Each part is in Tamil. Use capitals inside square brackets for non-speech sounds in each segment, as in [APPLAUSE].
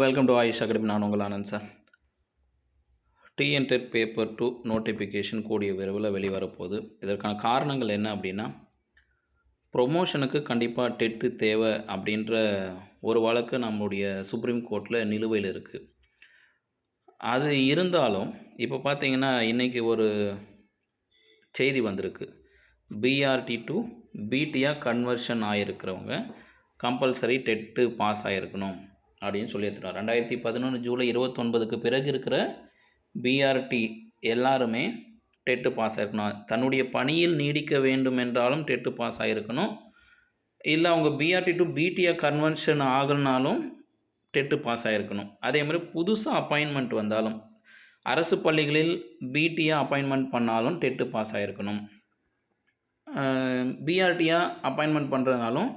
வெல்கம் டு ஆயுஷ் அகாடமி நான் உங்கள் Anand sir. TNTET paper two notification கூடிய விரைவில் வெளிவரப்போகுது. இதற்கான காரணங்கள் என்ன அப்படின்னா ப்ரொமோஷனுக்கு கண்டிப்பாக டெட்டு தேவை அப்படின்ற ஒரு வழக்கு நம்மளுடைய சுப்ரீம் கோர்ட்டில் நிலுவையில் இருக்குது அது இருந்தாலும் இப்போ பார்த்தீங்கன்னா இன்றைக்கி ஒரு செய்தி வந்திருக்கு. பிஆர்டி டு பிடிஆர் கன்வர்ஷன் ஆகிருக்கிறவங்க கம்பல்சரி டெட்டு பாஸ் ஆகிருக்கணும் அப்படின்னு சொல்லி எடுத்துட்டோம் ரெண்டாயிரத்தி பதினொன்று ஜூலை இருபத்தொன்பதுக்கு பிறகு இருக்கிற பிஆர்டி எல்லாருமே டெட்டு பாஸ் ஆகிருக்கணும் தன்னுடைய பணியில் நீடிக்க வேண்டும் என்றாலும் டெட்டு பாஸ் ஆகிருக்கணும் இல்லை அவங்க பிஆர்டி டு பிடிஆர் கன்வென்ஷன் ஆகலனாலும் டெட்டு பாஸ் ஆகிருக்கணும் அதே மாதிரி புதுசாக அப்பாயின்மெண்ட் வந்தாலும் அரசு பள்ளிகளில் பிடியாக அப்பாயின்மெண்ட் பண்ணாலும் டெட்டு பாஸ் ஆகிருக்கணும் பிஆர்டியாக அப்பாயின்மெண்ட் பண்ணுறதுனாலும்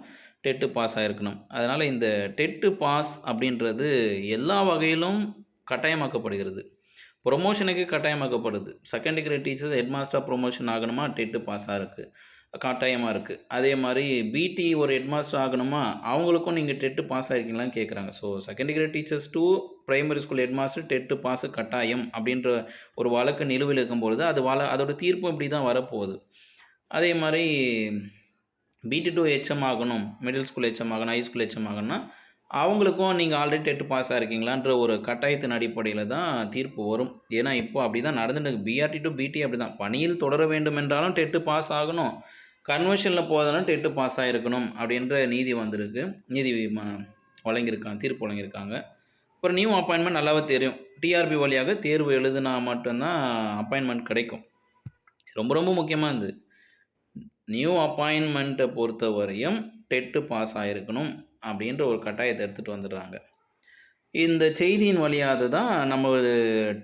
டெட்டு பாஸ் ஆகிருக்கணும் அதனால் இந்த டெட்டு பாஸ் அப்படின்றது எல்லா வகையிலும் கட்டாயமாக்கப்படுகிறது. ப்ரொமோஷனுக்கு கட்டாயமாக்கப்படுது. Second degree teachers head master promotion ஆகணுமா? டெட்டு பாஸாக இருக்குது கட்டாயமாக இருக்குது அதே மாதிரி பிடி ஒரு ஹெட் மாஸ்டர் ஆகணுமா? அவங்களுக்கும் நீங்கள் டெட்டு பாஸ் ஆகிருக்கீங்களான்னு கேட்குறாங்க so second degree teachers to primary school head master TET pass கட்டாயம் அப்படின்ற ஒரு வழக்கு நிலுவையில் இருக்கும்பொழுது அது வள அதோட தீர்ப்பு இப்படி தான் வரப்போகுது. அதே மாதிரி பிடி டூ ஹெச்எம் ஆகணும் மிடில் ஸ்கூல் ஹெச்எம் ஆகணும் ஹை ஸ்கூல் ஹெச்எம் ஆகணும்னா அவங்களுக்கும் நீங்கள் ஆல்ரெடி டெட்டு பாஸ் ஆகிருக்கீங்களான்ற ஒரு கட்டாயத்தின் அடிப்படையில் தான் தீர்ப்பு வரும். ஏன்னா இப்போ அப்படி தான் நடந்துட்டு பிஆர்டி டு பிடி அப்படி தான் பணியில் தொடர வேண்டும் என்றாலும் டெட்டு பாஸ் ஆகணும். கன்வென்ஷனில் போதாலும் டெட்டு பாஸ் ஆகிருக்கணும் அப்படின்ற நீதி வந்திருக்கு. நீதி வழங்கியிருக்காங்க தீர்ப்பு வழங்கியிருக்காங்க. அப்புறம் நியூ அப்பாயின்மெண்ட் நல்லாவே தெரியும். டிஆர்பி வழியாக தேர்வு எழுதுனா மட்டும்தான் அப்பாயின்மெண்ட் கிடைக்கும். ரொம்ப ரொம்ப முக்கியமாக இருந்தது. நியூ அப்பாயின்மெண்ட்டை பொறுத்த வரையும் டெட்டு பாஸ் ஆகிருக்கணும் அப்படின்ற ஒரு கட்டாயத்தை எடுத்துகிட்டு வந்துடுறாங்க. இந்த செய்தியின் வழியாக தான் நம்ம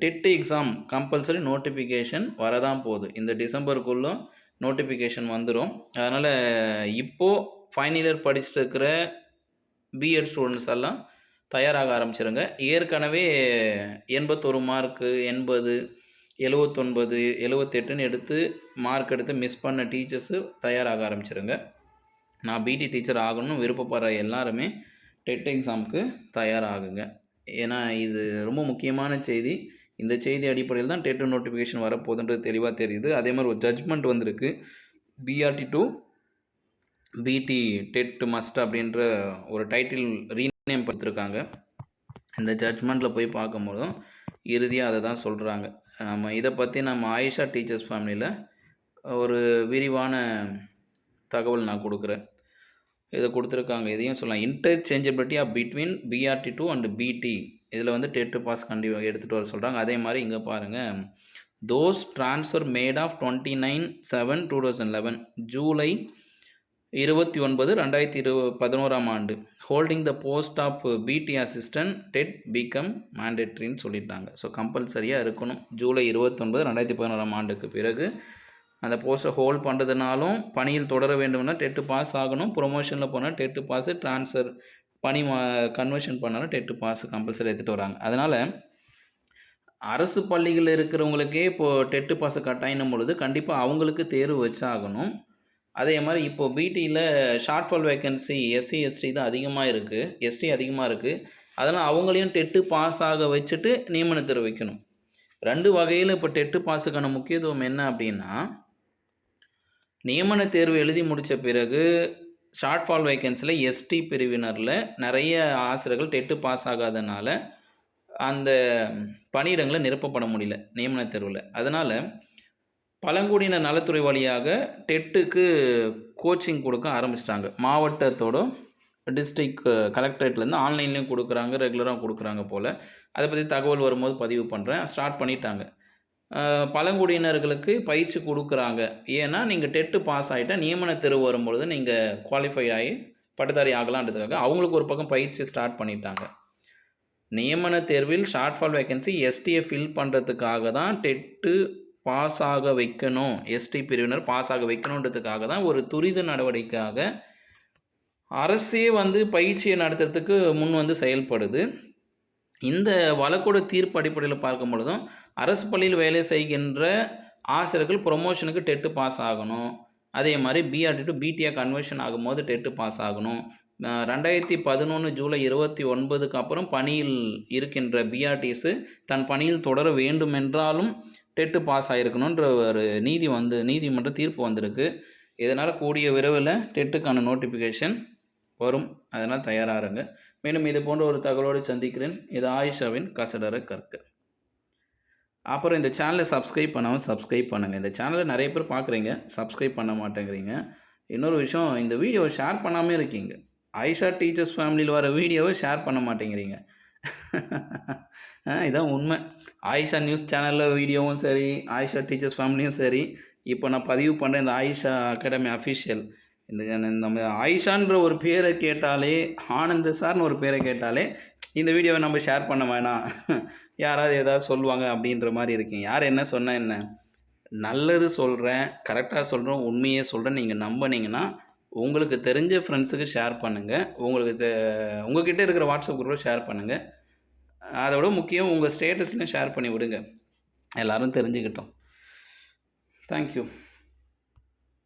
டெட்டு எக்ஸாம் கம்பல்சரி நோட்டிஃபிகேஷன் வரதான் போகுது. இந்த டிசம்பருக்குள்ளே நோட்டிஃபிகேஷன் வந்துடும் அதனால் இப்போது ஃபைனல் இயர் படிச்சுட்டு இருக்கிற பிஎட் ஸ்டூடெண்ட்ஸ் எல்லாம் தயாராக ஆரம்பிச்சிருங்க. ஏற்கனவே எண்பத்தொரு மார்க்கு எண்பது எழுவத்தொன்பது எழுவத்தெட்டுன்னு எடுத்து மார்க் எடுத்து மிஸ் பண்ண டீச்சர்ஸு தயாராக ஆரம்பிச்சிருங்க. நான் பிடி டீச்சர் ஆகணும்னு விருப்பப்படுற எல்லாருமே டெட் எக்ஸாமுக்கு தயாராகுங்க. ஏன்னா இது ரொம்ப முக்கியமான செய்தி. இந்த செய்தி அடிப்படையில் தான் டெட் நோட்டிஃபிகேஷன் வரப்போகுதுன்றது தெளிவாக தெரியுது. அதே மாதிரி ஒரு ஜட்ஜ்மெண்ட் வந்திருக்கு. PRT to BT TET must அப்படின்ற ஒரு டைட்டில் ரீநேம் கொடுத்துருக்காங்க. இந்த ஜட்ஜ்மெண்ட்டில் போய் பார்க்கும்போதும் இறுதியாக அதை தான் சொல்கிறாங்க ஆமாம் இதை பற்றி நம்ம ஆயிஷா டீச்சர்ஸ் ஃபேமிலியில் ஒரு விரிவான தகவல் நான் கொடுக்குறேன். இதை கொடுத்துருக்காங்க. இதையும் சொல்லலாம். Interchangeability of between PRT to and BT இதில் வந்து டெட்டு பாஸ் கண்டிப்பாக எடுத்துகிட்டு வர சொல்கிறாங்க அதே மாதிரி இங்கே பாருங்கள் those transfer made of twenty nine seven two thousand eleven July இருபத்தி ஒன்பது ரெண்டாயிரத்தி இரு பதினோராம் ஆண்டு. Holding the post of BT assistant TET become மேண்டேட்ரின்னு சொல்லிட்டாங்க. ஸோ கம்பல்சரியாக இருக்கணும். ஜூலை இருபத்தொன்பது ரெண்டாயிரத்தி பதினோராம் ஆண்டுக்கு பிறகு அந்த போஸ்ட்டை ஹோல்ட் பண்ணுறதுனாலும் பணியில் தொடர வேண்டும்னா டெட்டு பாஸ் ஆகணும். ப்ரொமோஷனில் போனால் டெட்டு பாஸு ட்ரான்ஸ்ஃபர் பணி மா கன்வர்ஷன் பண்ணாலும் டெட்டு பாஸ் கம்பல்சரி எடுத்துகிட்டு வராங்க. அதனால் அரசு பள்ளிகளில் இருக்கிறவங்களுக்கே இப்போது டெட்டு பாஸ் கட்டாயினும் பொழுது கண்டிப்பாக அவங்களுக்கு தேர்வு வச்சாகணும். அதே மாதிரி இப்போது பிடியில் short fall vacancy SC ST தான் அதிகமாக இருக்குது எஸ்டி அதிகமாக இருக்குது அதெல்லாம் அவங்களையும் டெட்டு பாஸ் ஆக வச்சுட்டு நியமன தேர்வு வைக்கணும். ரெண்டு வகையில் இப்போ டெட்டு பாஸுக்கான முக்கியத்துவம் என்ன அப்படின்னா நியமன தேர்வு எழுதி முடித்த பிறகு ஷார்ட் ஃபால் வேக்கன்சியில் எஸ்டி பிரிவினரில் நிறைய ஆசிரியர்கள் டெட்டு பாஸ் ஆகாதனால அந்த பணியிடங்களை நிரப்பப்பட முடியல நியமன தேர்வில். அதனால் பழங்குடியின நலத்துறை வழியாக டெட்டுக்கு கோச்சிங் கொடுக்க ஆரம்பிச்சிட்டாங்க. மாவட்டத்தோட டிஸ்ட்ரிக் கலெக்டரேட்லேருந்து ஆன்லைன்லேயும் கொடுக்குறாங்க ரெகுலராக கொடுக்குறாங்க போல். அதை பற்றி தகவல் வரும்போது பதிவு பண்ணுறேன் ஸ்டார்ட் பண்ணிட்டாங்க. பழங்குடியினர்களுக்கு பயிற்சி கொடுக்குறாங்க. ஏன்னா நீங்கள் டெட்டு பாஸ் ஆகிட்டால் நியமன தேர்வு வரும்பொழுது நீங்கள் குவாலிஃபை ஆகி பட்டதாரி ஆகலான்றதுக்காக அவங்களுக்கு ஒரு பக்கம் பயிற்சி ஸ்டார்ட் பண்ணிட்டாங்க. நியமன தேர்வில் ஷார்ட்ஃபால் வேகன்சி எஸ்டியை ஃபில் பண்ணுறதுக்காக தான் டெட்டு பாஸ் ஆக வைக்கணும் எஸ்டி பிரிவினர் பாஸ் ஆக வைக்கணுன்றதுக்காக தான் ஒரு துரித நடவடிக்கையாக அரசே வந்து பயிற்சியை நடத்துறதுக்கு முன் வந்து செயல்படுது. இந்த வழக்கோட தீர்ப்பு அடிப்படையில் பார்க்கும் பொழுதும் அரசு பள்ளியில் வேலை செய்கின்ற ஆசிரியர்கள் ப்ரொமோஷனுக்கு டெட்டு பாஸ் ஆகணும். அதே மாதிரி பிஆர்டி டு பிடிஆர் கன்வர்ஷன் ஆகும்போது டெட்டு பாஸ் ஆகணும். ரெண்டாயிரத்தி பதினொன்று ஜூலை இருபத்தி ஒன்பதுக்கு அப்புறம் பணியில் இருக்கின்ற பிஆர்டிஸு தன் பணியில் தொடர வேண்டுமென்றாலும் டெட்டு பாஸ் ஆகிருக்கணுன்ற ஒரு நீதி வந்து நீதிமன்ற தீர்ப்பு வந்திருக்கு. இதனால் கூடிய விரைவில் டெட்டுக்கான நோட்டிஃபிகேஷன் வரும். அதனால் தயாராக இருங்க மேலும் இது போன்ற ஒரு தகவலோடு சந்திக்கிறேன். இது ஆயிஷாவின் கசடர கற்க. அப்புறம் இந்த சேனலை சப்ஸ்கிரைப் பண்ணாமல் சப்ஸ்கிரைப் பண்ணுங்கள் இந்த சேனலை நிறைய பேர் பார்க்குறீங்க. சப்ஸ்கிரைப் பண்ண மாட்டேங்கிறீங்க. இன்னொரு விஷயம் இந்த வீடியோவை ஷேர் பண்ணாமல் இருக்கீங்க. ஆயிஷா டீச்சர்ஸ் ஃபேமிலியில் வர வீடியோவை ஷேர் பண்ண மாட்டேங்கிறீங்க. [LAUGHS] இதான் உண்மை. ஆயிஷா நியூஸ் சேனலில் வீடியோவும் சரி ஆயிஷா டீச்சர்ஸ் ஃபேமிலியும் சரி இப்போ நான் பதிவு பண்ணுறேன் இந்த ஆயிஷா அகாடமி அஃபிஷியல் இந்த நம்ம ஆயிஷான்ற ஒரு பேரை கேட்டாலே ஆனந்த சார்னு ஒரு பேரை கேட்டாலே இந்த வீடியோவை நம்ம ஷேர் பண்ண வேணாம். யாராவது ஏதாவது சொல்லுவாங்க அப்படின்ற மாதிரி இருக்கீங்க யார் என்ன சொன்னால் என்ன? நல்லது சொல்கிறேன் கரெக்டாக சொல்கிறேன் உண்மையே சொல்கிறேன் நீங்கள் நம்பினீங்கன்னா உங்களுக்கு தெரிஞ்ச ஃப்ரெண்ட்ஸுக்கு ஷேர் பண்ணுங்கள் உங்களுக்கு தெ உங்ககிட்ட இருக்கிற வாட்ஸ்அப் குரூப்பில் ஷேர் பண்ணுங்கள் அதோட முக்கியம் உங்கள் ஸ்டேட்டஸ்லையும் ஷேர் பண்ணி விடுங்க. எல்லோரும் தெரிஞ்சுக்கிட்டோம். தேங்க்யூ